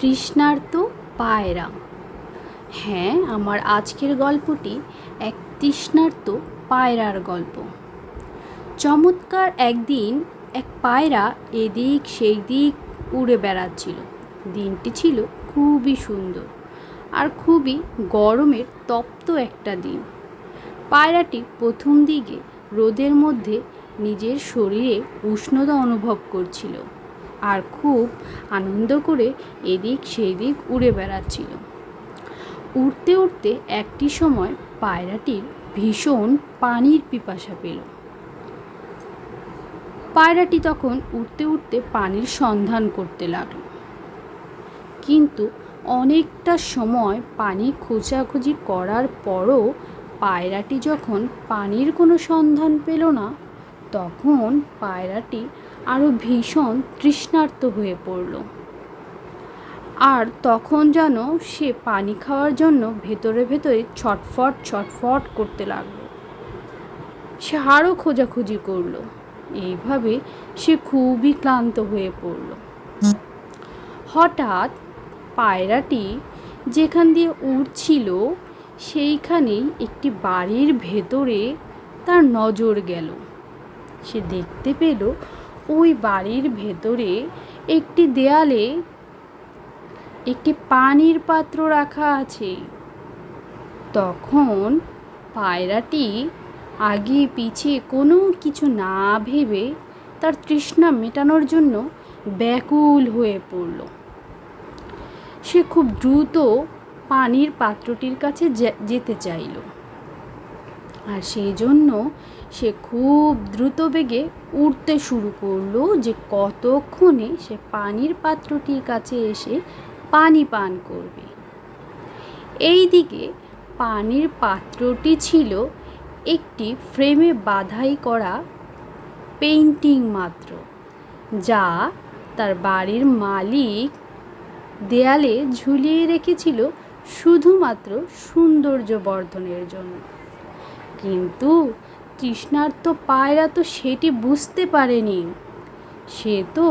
তৃষ্ণার্ত পায়রা। হ্যাঁ আমার আজকের গল্পটি এক তৃষ্ণার্ত পায়রার গল্প। চমৎকার একদিন এক পায়রা এদিক সেই দিক উড়ে বেড়াচ্ছিল। দিনটি ছিল খুবই সুন্দর আর খুবই গরমের তপ্ত একটা দিন। পায়রাটি প্রথম দিকে রোদের মধ্যে নিজের শরীরে উষ্ণতা অনুভব করছিল। আর খুব আনন্দ করে এদিক সেদিক উড়ে বেড়াচ্ছিল। উড়তে উড়তে একটি সময় পায়রাটির ভীষণ পানির পিপাসা পেল। পায়রাটি তখন উঠতে উঠতে পানির সন্ধান করতে লাগল। কিন্তু অনেকটা সময় পানি খোঁজাখুঁজি করার পরও পায়রাটি যখন পানির কোনো সন্ধান পেল না, তখন পায়রাটি আরও ভীষণ তৃষ্ণার্ত হয়ে পড়ল। আর তখন যেন সে পানি খাওয়ার জন্য ভেতরে ভেতরে ছটফট ছটফট করতে লাগল। সে আরও খোঁজাখুঁজি করল। এইভাবে সে খুবই ক্লান্ত হয়ে পড়ল। হঠাৎ পায়রাটি যেখান দিয়ে উড়ছিল, সেইখানেই একটি বাড়ির ভেতরে তার নজর গেল। সে দেখতে পেল ওই বাড়ির ভেতরে একটি দেয়ালে একটি পানির পাত্র রাখা আছে। তখন পায়রাটি আগে পিছিয়ে কোনো কিছু না ভেবে তার তৃষ্ণা মেটানোর জন্য ব্যাকুল হয়ে পড়ল। সে খুব দ্রুত পানির পাত্রটির কাছে যেতে চাইল। আর সেই জন্য সে খুব দ্রুত বেগে উঠতে শুরু করল যে কতক্ষণে সে পানির পাত্রটির কাছে এসে পানি পান করবে। এই দিকে পানির পাত্রটি ছিল একটি ফ্রেমে বাধাই করা পেইন্টিং মাত্র, যা তার বাড়ির মালিক দেয়ালে ঝুলিয়ে রেখেছিল শুধুমাত্র সৌন্দর্য বর্ধনের জন্য। কিন্তু তৃষ্ণার্ত পায়রা তো সেটি বুঝতে পারেনি। সে তো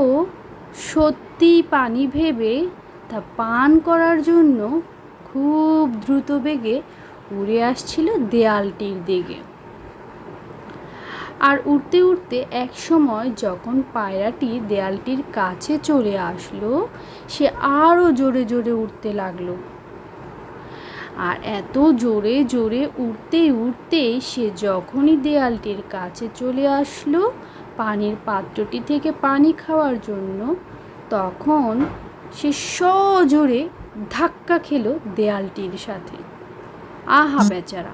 সত্যি পানি ভেবে তা পান করার জন্য খুব দ্রুত বেগে উড়ে আসছিল দেয়ালটির দিকে। আর উঠতে উঠতে এক সময় যখন পায়রাটি দেয়ালটির কাছে চলে আসলো, সে আরও জোরে জোরে উঠতে লাগল। আর এত জোরে জোরে উঠতে উঠতে সে যখনই দেয়ালটির কাছে চলে আসলো পানির পাত্রটি থেকে পানি খাওয়ার জন্য, তখন সে সজোরে ধাক্কা খেলো দেয়ালটির সাথে। আহা বেচারা,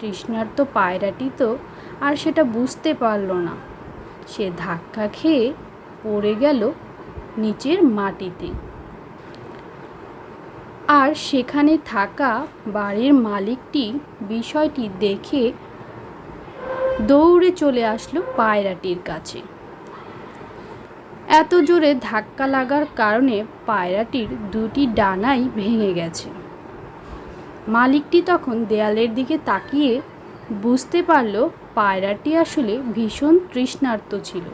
তৃষ্ণার্ত পায়রাটি তো আর সেটা বুঝতে পারল না। সে ধাক্কা খেয়ে পড়ে গেল নিচের মাটিতে। আর সেখানে থাকা বাড়ির মালিকটি বিষয়টি দেখে দৌড়ে চলে আসলো পায়রাটির কাছে। এত জোরে ধাক্কা লাগার কারণে পায়রাটির দুটি ডানাই ভেঙে গেছে। মালিকটি তখন দেয়ালের দিকে তাকিয়ে বুঝতে পারল পায়রাটি আসলে ভীষণ তৃষ্ণার্ত ছিল।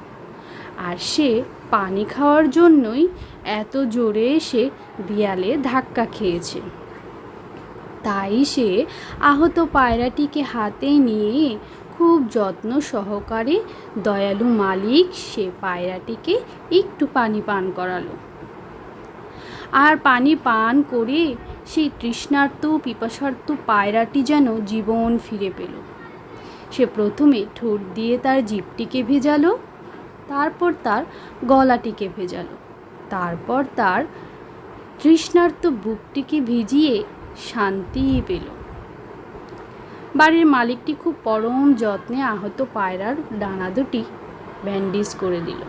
আর সে পানি খাওয়ার জন্যই এত জোরে এসে দেয়ালে ধাক্কা খেয়েছে। তাই সে আহত পায়রাটিকে হাতে নিয়ে খুব যত্ন সহকারে দয়ালু মালিক সে পায়রাটিকে একটু পানি পান করালো। আর পানি পান করে সেই তৃষ্ণার্ত, পিপাসার্ত পায়রাটি যেন জীবন ফিরে পেল। সে প্রথমে ঠোঁট দিয়ে তার জিপটিকে ভেজালো তারপর তার গলাটিকে ভেজালো। তারপর তার তৃষ্ণার্ত বুকটিকে ভিজিয়ে শান্তি পেল। বাড়ির মালিকটি খুব পরম যত্নে আহত পায়রার ডানা দুটি ব্যান্ডেজ করে দিল।